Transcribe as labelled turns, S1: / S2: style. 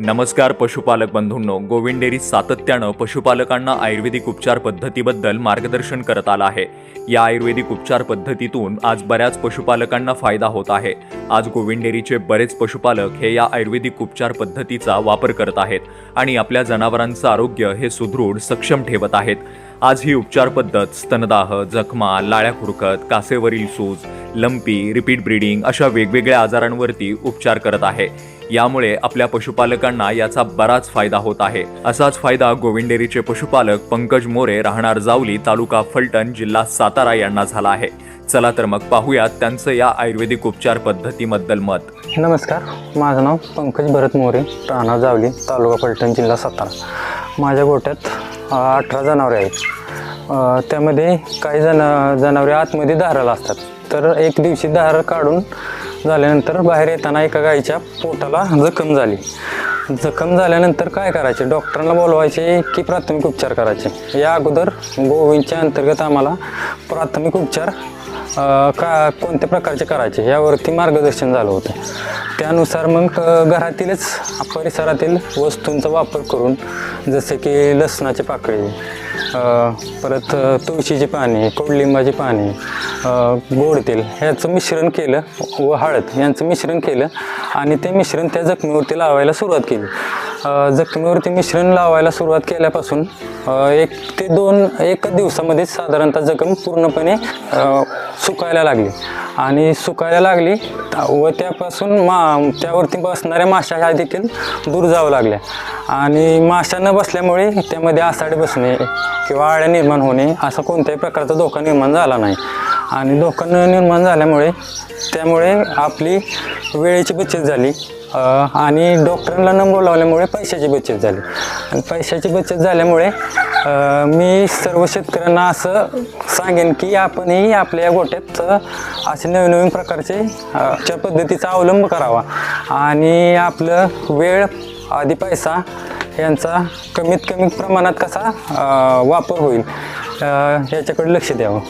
S1: नमस्कार पशुपालक बंधूंनो गोविंद डेअरी सातत्यानं पशुपालकांना आयुर्वेदिक उपचार पद्धतीबद्दल मार्गदर्शन करत आला आहे. या आयुर्वेदिक उपचार पद्धतीतून आज बऱ्याच पशुपालकांना फायदा होत आहे. आज गोविंद डेअरीचे बरेच पशुपालक हे या आयुर्वेदिक उपचार पद्धतीचा वापर करत आहेत आणि आपल्या जनावरांचं आरोग्य हे सुदृढ सक्षम ठेवत आहेत. आज ही उपचार पद्धत स्तनदाह जखमा लाळ्या खुरकत कासेवरील सूज लंपी रिपीट ब्रीडिंग अशा वेगवेगळ्या आजारांवरती उपचार करत आहे. यामुळे आपल्या पशुपालकांना याचा बराच फायदा होत आहे. असाच फायदा गोविंद डेअरीचे पशुपालक पंकज मोरे राहणार जावली तालुका फलटण जिल्हा सातारा यांना झाला आहे. चला तर मग पाहूयात त्यांचं या आयुर्वेदिक उपचार पद्धतीबद्दल मत.
S2: नमस्कार माझं नाव पंकज भरत मोरे राहणार जावली तालुका फलटण जिल्हा सातारा. माझ्या गोट्यात अठरा जनावरे आहेत. त्यामध्ये काही जन जनावरे आतमध्ये धाराला असतात. तर एक दिवशी दार काढून झाल्यानंतर बाहेर येताना एका गाईच्या पोटाला जखम झाली. जखम झाल्यानंतर काय करायचे? डॉक्टरांना बोलवायचे की प्राथमिक उपचार करायचे. या अगोदर गोविंदच्या अंतर्गत आम्हाला प्राथमिक उपचार का कोणत्या प्रकारचे करायचे यावरती मार्गदर्शन झालं होतं. त्यानुसार मग घरातीलच परिसरातील वस्तूंचा वापर करून जसे की लसणाचे पाकळी परत तुळशीची पाने कोडलिंबाची पाने गोड तेल ह्याचं मिश्रण केलं व हळद यांचं मिश्रण केलं आणि ते मिश्रण त्या जखमेवरती लावायला सुरुवात केली. जखमीवरती जखमेवरती मिश्रण लावायला सुरुवात केल्यापासून एक ते दोन एक दिवसामध्ये साधारणतः जखम पूर्णपणे सुकायला लागली. आणि सुकायला लागली व त्यापासून मा त्यावरती बसणाऱ्या माशा ह्या देखील दूर जावं लागल्या. आणि माशा न बसल्यामुळे त्यामध्ये आसाडे बसणे किंवा आळ्या निर्माण होणे असा कोणत्याही प्रकारचा धोका निर्माण झाला नाही. आणि धोका निर्माण झाल्यामुळे त्यामुळे आपली वेळेची बचत झाली. आणि डॉक्टरांना न बोलावल्यामुळे पैशाची बचत झाली. आणि पैशाची बचत झाल्यामुळे मी सर्व शेतकऱ्यांना असं सांगेन की आपणही आपल्या या गोट्यात असे नवीन नवीन प्रकारचे च्या पद्धतीचा अवलंब करावा. आणि आपलं वेळ आधी पैसा यांचा कमीत कमी प्रमाणात कसा वापर होईल याच्याकडे लक्ष द्यावं.